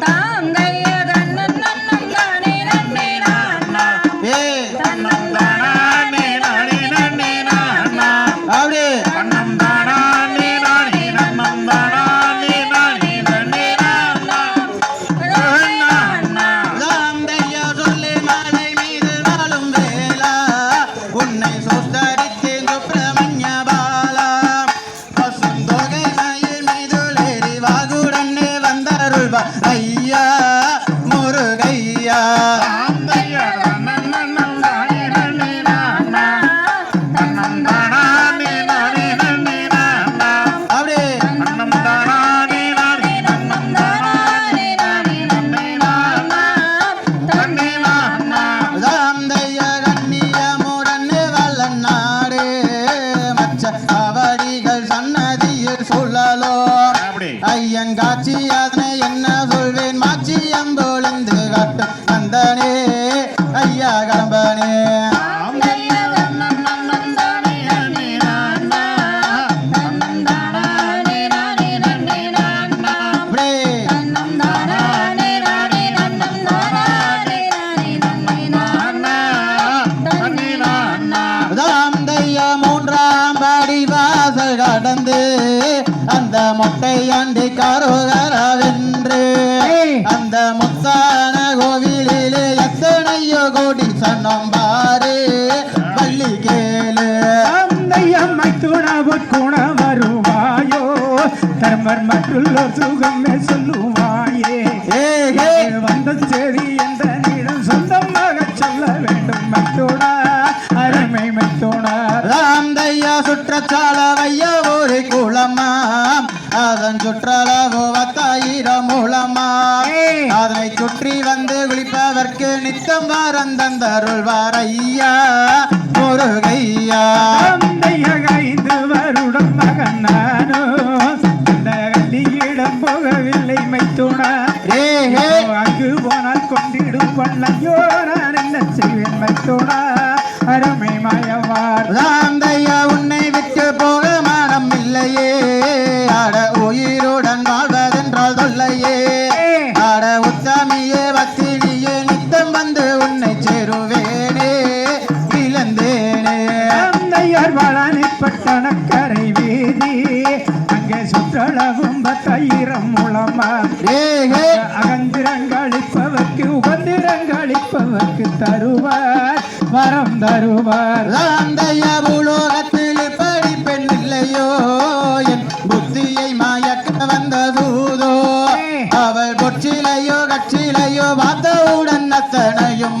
Tá, ஐயா முருகையா ஐயன் காட்சி அதனை என்ன சொல்வேன்? மாச்சி அம்பொழிந்து காட்டும் நந்தனே ஐயா கடம்பனே அப்படியே தாந்தைய மூன்றாம் படி வாசல் கடந்து மொட்டை அண்டி கரோகரவென்று அந்த முத்தான கோவிலிலே எத்தனையோ கோடி சொன்னோம் பாரு. பள்ளி கேளு. அம்மை துணவு குண வருவாயோ? தர்மர் மற்றுள்ள சுகமே சொல்லுவாயே? வந்த செய்தி என்ற நீடம் சொந்தமாக சொல்ல வேண்டும் மெத்தோடா. அருமை மெத்தோடா. ராந்தையா சுற்றச்சால வைய ஒரு குளமாம் அதன் சுற்றளவு பத்தாயிரம் மூலமாம் அதனை சுற்றி வந்து குளிப்பதற்கு நித்தம் வரந்தந்தருள்வார் ஐயா முருகையா. ஐந்து வருடம் மகன் நானோ அந்த கல்லியிடம் போகவில்லை மைத்துணா அங்கு போனால் கொண்டிடும் பள்ளையோ நான் என்ன செய்வேன் மைத்துணா அருமை பட்டணக்கரை வீதி. அங்கே சுற்றளவும் பத்தாயிரம் மூலமா அகந்திரங்களிப்பவர்க்கு உகந்திரங்களிப்பவர்க்கு தருவார். வரம் தருவார். அந்த உலோகத்தில் இப்படி பெண் இல்லையோ? என் புத்தியை மாயக்க வந்த தூதோ? அவள் பொற்றிலையோ கட்சியிலையோ பார்த்தவுடன் அத்தனையும்